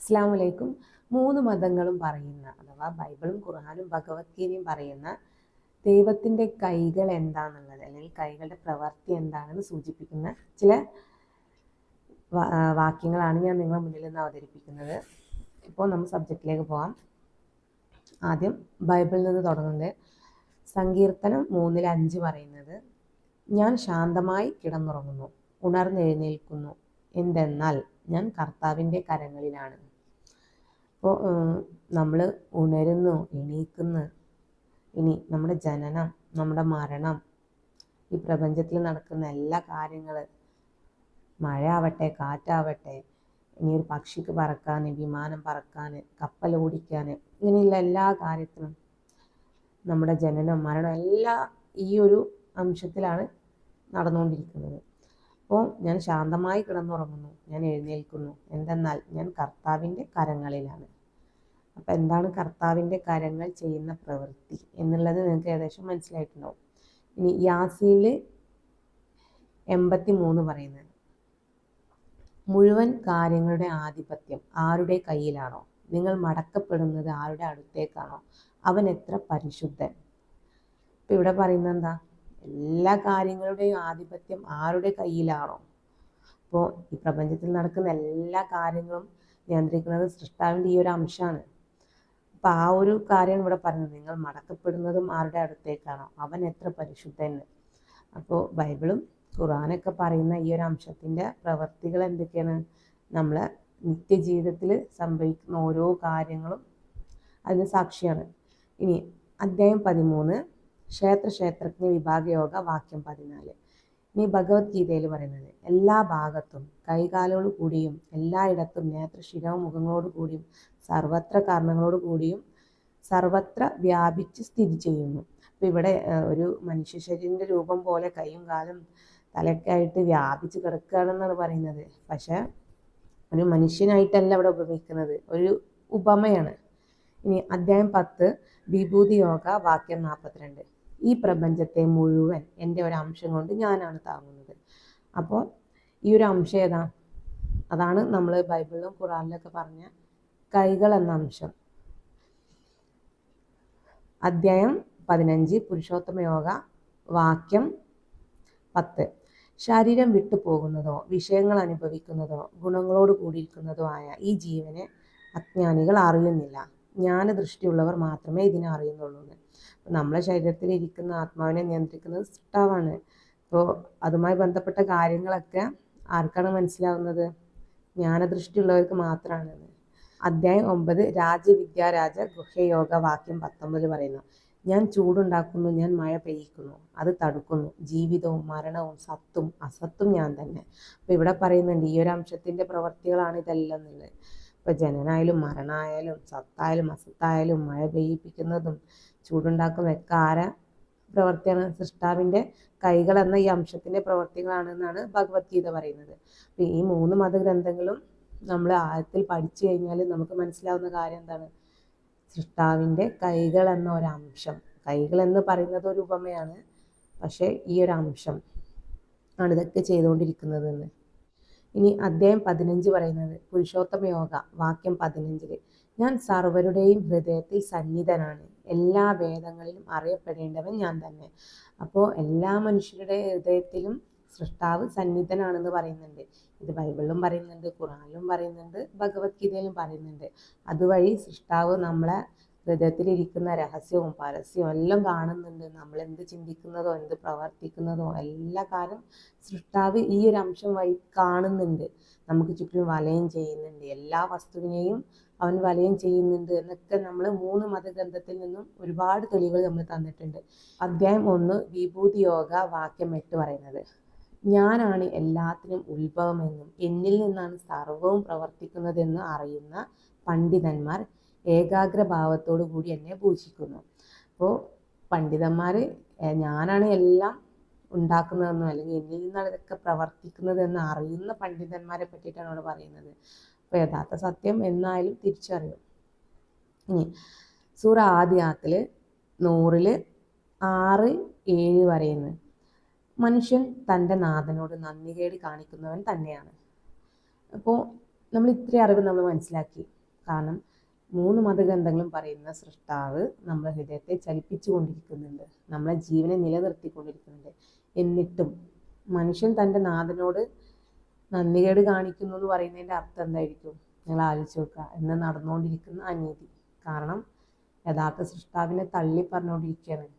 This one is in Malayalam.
അസ്സാം വലൈക്കും മൂന്ന് മതങ്ങളും പറയുന്ന അഥവാ ബൈബിളും ഖുർഹാനും ഭഗവത്ഗീതയും പറയുന്ന ദൈവത്തിന്റെ കൈകൾ എന്താണെന്നുള്ളത് അല്ലെങ്കിൽ കൈകളുടെ പ്രവൃത്തി എന്താണെന്ന് സൂചിപ്പിക്കുന്ന ചില വാക്യങ്ങളാണ് ഞാൻ നിങ്ങളുടെ മുന്നിൽ നിന്ന് അവതരിപ്പിക്കുന്നത്. ഇപ്പോൾ നമ്മൾ സബ്ജക്റ്റിലേക്ക് പോകാം ആദ്യം ബൈബിളിൽ നിന്ന് തുടങ്ങുന്നത്. സങ്കീർത്തനം മൂന്നിൽ അഞ്ച് പറയുന്നത് ഞാൻ ശാന്തമായി കിടന്നുറങ്ങുന്നു ഉണർന്നെഴുന്നേൽക്കുന്നു. എന്തെന്നാൽ ഞാൻ കർത്താവിന്റെ കരങ്ങളിലാണ്. അപ്പോൾ നമ്മൾ ഉണരുന്നു എണീക്കുന്നു. ഇനി നമ്മുടെ ജനനം നമ്മുടെ മരണം ഈ പ്രപഞ്ചത്തിൽ നടക്കുന്ന എല്ലാ കാര്യങ്ങൾ മഴ ആവട്ടെ കാറ്റാവട്ടെ ഇനി ഒരു പക്ഷിക്ക് പറക്കാൻ വിമാനം പറക്കാൻ കപ്പൽ ഓടിക്കാൻ ഇങ്ങനെയുള്ള എല്ലാ കാര്യത്തിനും നമ്മുടെ ജനനം മരണം എല്ലാം ഈ ഒരു അംശത്തിലാണ് നടന്നുകൊണ്ടിരിക്കുന്നത്. അപ്പോൾ ഞാൻ ശാന്തമായി കിടന്നുറങ്ങുന്നു. ഞാൻ എഴുന്നേൽക്കുന്നു. എന്തെന്നാൽ ഞാൻ കർത്താവിന്റെ കരങ്ങളിലാണ്. അപ്പം എന്താണ് കർത്താവിന്റെ കരങ്ങൾ ചെയ്യുന്ന പ്രവൃത്തി എന്നുള്ളത് നിങ്ങൾക്ക് ഏകദേശം മനസ്സിലായിട്ടുണ്ടാവും. ഇനി യാസിയിൽ എൺപത്തി മൂന്ന് പറയുന്നത്. മുഴുവൻ കാര്യങ്ങളുടെ ആധിപത്യം ആരുടെ കയ്യിലാണോ? നിങ്ങൾ മടക്കപ്പെടുന്നത് ആരുടെ അടുത്തേക്കാണോ? അവൻ എത്ര പരിശുദ്ധൻ? ഇപ്പം ഇവിടെ പറയുന്നത് എന്താ? എല്ലാ കാര്യങ്ങളുടെയും ആധിപത്യം ആരുടെ കയ്യിലാണോ? അപ്പോൾ ഈ പ്രപഞ്ചത്തിൽ നടക്കുന്ന എല്ലാ കാര്യങ്ങളും നിയന്ത്രിക്കുന്നത് സൃഷ്ടാവിന്റെ ഈ ഒരു അംശമാണ്. അപ്പോൾ ആ ഒരു കാര്യം ഇവിടെ പറയുന്നത് നിങ്ങൾ മടക്കപ്പെടുന്നതും ആരുടെ അടുത്തേക്കാണോ? അവൻ എത്ര പരിശുദ്ധൻ? അപ്പോൾ ബൈബിളും ഖുറാനൊക്കെ പറയുന്ന ഈ ഒരു അംശത്തിന്റെ പ്രവർത്തികൾ എന്തൊക്കെയാണ്? നമ്മളെ നിത്യജീവിതത്തിൽ സംഭവിക്കുന്ന ഓരോ കാര്യങ്ങളും അതിന് സാക്ഷിയാണ്. ഇനി അദ്ധ്യായം പതിമൂന്ന് ക്ഷേത്ര ക്ഷേത്രജ്ഞ വിഭാഗയോഗ വാക്യം പതിനാല്. ഇനി ഭഗവത്ഗീതയിൽ പറയുന്നത് എല്ലാ ഭാഗത്തും കൈകാലോട് കൂടിയും എല്ലായിടത്തും നേത്രശിരവും മുഖങ്ങളോട് കൂടിയും സർവത്ര കാരണങ്ങളോട് കൂടിയും സർവത്ര വ്യാപിച്ച് സ്ഥിതി ചെയ്യുന്നു. അപ്പം ഇവിടെ ഒരു മനുഷ്യ ശരീരന്റെ രൂപം പോലെ കൈയും കാലും തലയൊക്കെ ആയിട്ട് വ്യാപിച്ച് കിടക്കുകയാണെന്നാണ് പറയുന്നത്. പക്ഷേ ഒരു മനുഷ്യനായിട്ടല്ല അവിടെ ഉപമിക്കുന്നത്. ഒരു ഉപമയാണ്. ഇനി അധ്യായം പത്ത് വിഭൂതി യോഗ വാക്യം നാൽപ്പത്തിരണ്ട് ഈ പ്രപഞ്ചത്തെ മുഴുവൻ എന്റെ ഒരു അംശം കൊണ്ട് ഞാനാണ് താങ്ങുന്നത്. അപ്പോൾ ഈ ഒരു അംശം ഏതാ? അതാണ് നമ്മൾ ബൈബിളിലും ഖുറാനിലൊക്കെ പറഞ്ഞ കൈകൾ എന്ന അംശം. അദ്ധ്യായം പതിനഞ്ച് പുരുഷോത്തമ യോഗ വാക്യം പത്ത്. ശരീരം വിട്ടു പോകുന്നതോ വിഷയങ്ങൾ അനുഭവിക്കുന്നതോ ഗുണങ്ങളോട് കൂടിയിരിക്കുന്നതോ ആയ ഈ ജീവനെ അജ്ഞാനികൾ അറിയുന്നില്ല. ജ്ഞാനദൃഷ്ടിയുള്ളവർ മാത്രമേ ഇതിനെ അറിയുന്നുള്ളൂ എന്ന്. നമ്മളെ ശരീരത്തിൽ ഇരിക്കുന്ന ആത്മാവിനെ നിയന്ത്രിക്കുന്നത് സൃഷ്ടാവാണ്. അപ്പോൾ അതുമായി ബന്ധപ്പെട്ട കാര്യങ്ങളൊക്കെ ആർക്കാണ് മനസ്സിലാവുന്നത്? ജ്ഞാനദൃഷ്ടിയുള്ളവർക്ക് മാത്രമാണ് അധ്യായം ഒമ്പത് രാജവിദ്യാരാജ ഗുഹ്യയോഗ വാക്യം പത്തൊമ്പത് പറയുന്നു. ഞാൻ ചൂടുണ്ടാക്കുന്നു ഞാൻ മഴ പെയ്യിക്കുന്നു അത് തടുക്കുന്നു. ജീവിതവും മരണവും സത്തും അസത്തും ഞാൻ തന്നെ. അപ്പോൾ ഇവിടെ പറയുന്നുണ്ട് ഈ ഒരു അംശത്തിന്റെ പ്രവർത്തികളാണ് ഇതെല്ലാം എന്നുള്ളത് ഇപ്പോൾ ജനനായാലും മരണമായാലും സത്തായാലും അസത്തായാലും മഴ പെയ്യിപ്പിക്കുന്നതും ചൂടുണ്ടാക്കുന്ന ഒക്കെ ആര പ്രവർത്തിയാണ്? സൃഷ്ടാവിന്റെ കൈകൾ എന്ന ഈ അംശത്തിന്റെ പ്രവൃത്തികളാണെന്നാണ് ഭഗവത്ഗീത പറയുന്നത്. അപ്പം ഈ മൂന്ന് മതഗ്രന്ഥങ്ങളും നമ്മൾ ആഴത്തിൽ പഠിച്ചു കഴിഞ്ഞാൽ നമുക്ക് മനസ്സിലാവുന്ന കാര്യം എന്താണ്? സൃഷ്ടാവിന്റെ കൈകൾ എന്ന ഒരു അംശം കൈകൾ എന്ന് പറയുന്നത് ഒരു ഉപമയാണ് പക്ഷേ ഈ ഒരു അംശം ആണ് ഇതൊക്കെ ചെയ്തുകൊണ്ടിരിക്കുന്നത് എന്ന് ഇനി അദ്ദേഹം പതിനഞ്ച് പറയുന്നത് പുരുഷോത്തമ യോഗ വാക്യം പതിനഞ്ചിൽ. ഞാൻ സർവരുടെയും ഹൃദയത്തിൽ സന്നിധനാണ്. എല്ലാ വേദങ്ങളിലും അറിയപ്പെടേണ്ടവൻ ഞാൻ തന്നെ. അപ്പോൾ എല്ലാ മനുഷ്യരുടെ ഹൃദയത്തിലും സൃഷ്ടാവ് സന്നിധനാണെന്ന് പറയുന്നുണ്ട്. ഇത് ബൈബിളിലും പറയുന്നുണ്ട് ഖുറാനിലും പറയുന്നുണ്ട് ഭഗവത്ഗീതയിലും പറയുന്നുണ്ട്. അതുവഴി സൃഷ്ടാവ് നമ്മളെ ഹൃദയത്തിലിരിക്കുന്ന രഹസ്യവും പരസ്യവും എല്ലാം കാണുന്നുണ്ട്. നമ്മൾ എന്ത് ചിന്തിക്കുന്നതോ എന്ത് പ്രവർത്തിക്കുന്നതോ എല്ലാ കാര്യം സൃഷ്ടാവ് ഈ ഒരു അംശം വഴി കാണുന്നുണ്ട്. നമുക്ക് ചുറ്റും വലയം ചെയ്യുന്നുണ്ട്. എല്ലാ വസ്തുവിനെയും അവൻ വലയം ചെയ്യുന്നുണ്ട് എന്നൊക്കെ നമ്മൾ മൂന്ന് മതഗ്രന്ഥത്തിൽ നിന്നും ഒരുപാട് തെളിവുകൾ നമ്മൾ തന്നിട്ടുണ്ട്. അധ്യായം ഒന്ന് വിഭൂതി യോഗ വാക്യം എട്ട് പറയുന്നത്. ഞാനാണ് എല്ലാത്തിനും ഉത്ഭവമെന്നും എന്നിൽ നിന്നാണ് സർവവും പ്രവർത്തിക്കുന്നതെന്ന് അറിയുന്ന പണ്ഡിതന്മാർ ഏകാഗ്രഭാവത്തോടു കൂടി എന്നെ പൂജിക്കുന്നു. അപ്പോൾ പണ്ഡിതന്മാർ ഞാനാണ് എല്ലാം ഉണ്ടാക്കുന്നതെന്നോ അല്ലെങ്കിൽ എന്നിൽ നിന്നാണ് ഇതൊക്കെ പ്രവർത്തിക്കുന്നതെന്ന് അറിയുന്ന പണ്ഡിതന്മാരെ പറ്റിയിട്ടാണ് അവിടെ പറയുന്നത്. അപ്പോൾ യഥാർത്ഥ സത്യം എന്നായാലും തിരിച്ചറിയും. ഇനി സൂറ ആദ്യാത്തിൽ നൂറിൽ ആറ് ഏഴ് പറയുന്നത് മനുഷ്യൻ തന്റെ നാഥനോട് നന്ദികേട് കാണിക്കുന്നവൻ തന്നെയാണ്. അപ്പോൾ നമ്മൾ ഇത്രയും അറിവ് നമ്മൾ മനസ്സിലാക്കി. കാരണം മൂന്ന് മതഗ്രന്ഥങ്ങളും പറയുന്ന സൃഷ്ടാവ് നമ്മുടെ ഹൃദയത്തെ ചലിപ്പിച്ചു കൊണ്ടിരിക്കുന്നുണ്ട് നമ്മളെ ജീവനെ നിലനിർത്തിക്കൊണ്ടിരിക്കുന്നുണ്ട്. എന്നിട്ടും മനുഷ്യൻ തന്റെ നാഥനോട് നന്ദികേട് കാണിക്കുന്നു എന്ന് പറയുന്നതിന്റെ അർത്ഥം എന്തായിരിക്കും? നിങ്ങൾ ആലോചിച്ച് നോക്കുക. എന്ന് നടന്നുകൊണ്ടിരിക്കുന്ന അനീതി. കാരണം യഥാർത്ഥ സൃഷ്ടാവിനെ തള്ളി പറഞ്ഞുകൊണ്ടിരിക്കുകയാണ്